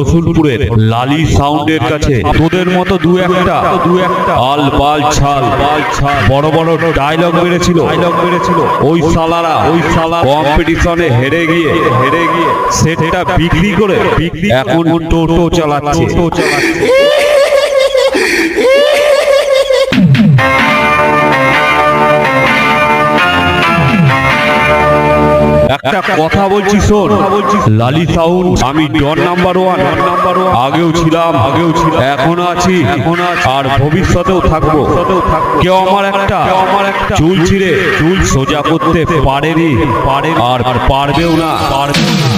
রসুলপুরের লালি সাউন্ডের কাছে তোদের মতো দু একটা দু একটা আল বাল ছাল বাল ছাল বড় বড় ডায়লগ বেড়েছিল। ডায়লগ বেড়েছিল ওই সালারা ওই সালা কম্পিটিশনে হেরে গিয়ে হেরে গিয়ে সেটা বিক্রি করে বিক্রি এখন টোটো চালাচ্ছে টোটো চালাচ্ছে। একটা কথা বলছি শোন। লালি সাউন্ড আমি don number one. Number one আগেও ছিলাম আগেও ছিলাম এখনও আছি। এখন আর ভবিষ্যতেও থাকব। কেউ আমার একটা আমার একটা চুল ছিঁড়ে চুল সোজা করতে পারেনি। পারে আর আর পারবেও না। পারবেও না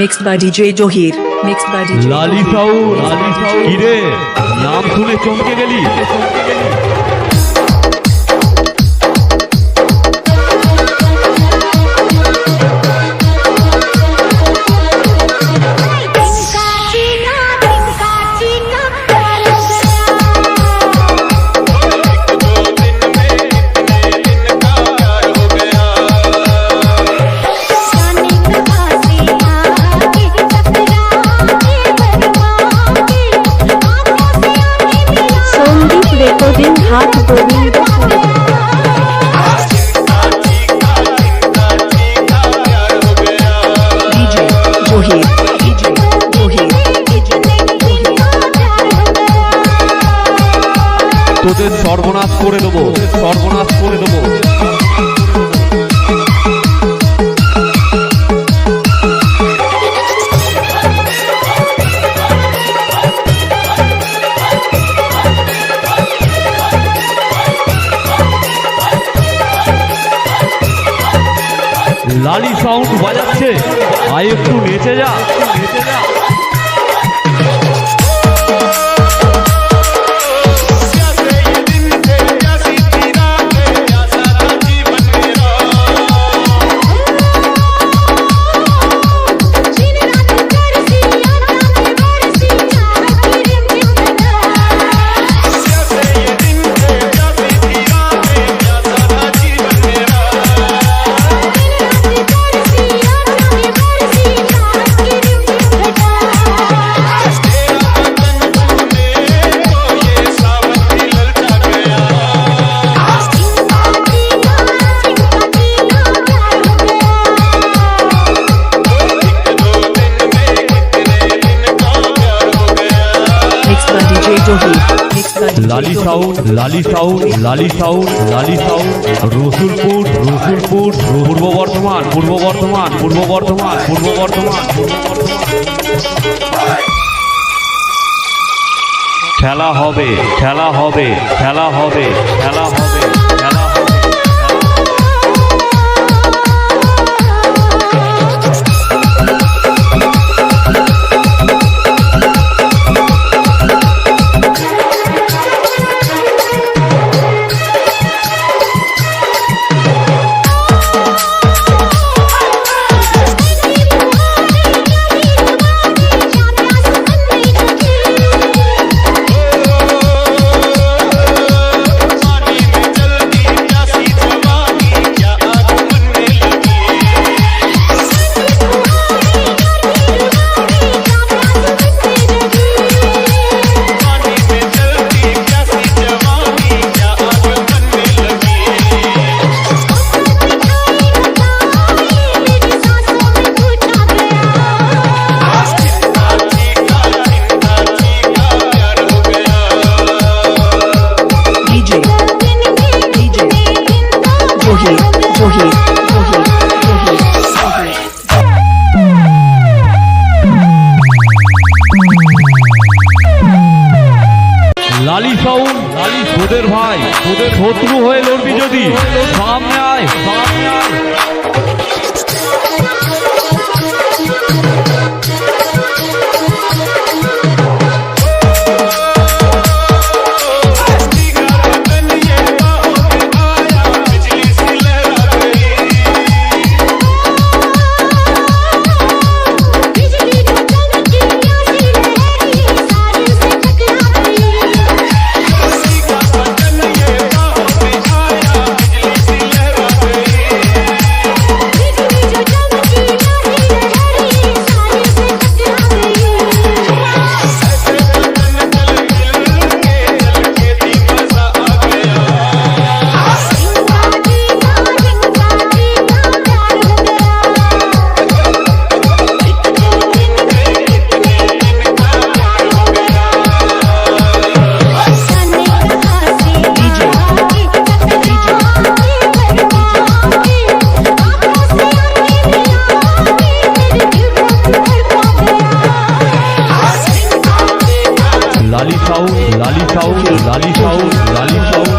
Mixed by DJ Johir. Mixed by DJ Lali sound Lali sound. কিরে? নাম শুনে চমকে গেলি? চমকে গেলি সর্বনাশ করে দেবো, সর্বনাশ করে দেবো। লালি সাউন্ড বাজাচ্ছে। আয় একটু নেচে যা। নেচে যা। Lali. Sound Lali sound Lali sound Lali sound Rasulpur Rasulpur Purba Bardhaman Purba Bardhaman পূর্ব বর্ধমান পূর্ব বর্ধমান। খেলা হবে খেলা হবে খেলা হবে খেলা হবে। তোদের ভাই তোদের শত্রু হয়ে লড়বি যদি। সামনে আয় সামনে আয়। লালি সাউ লালি সাউ লালি সাউ লালি সাউ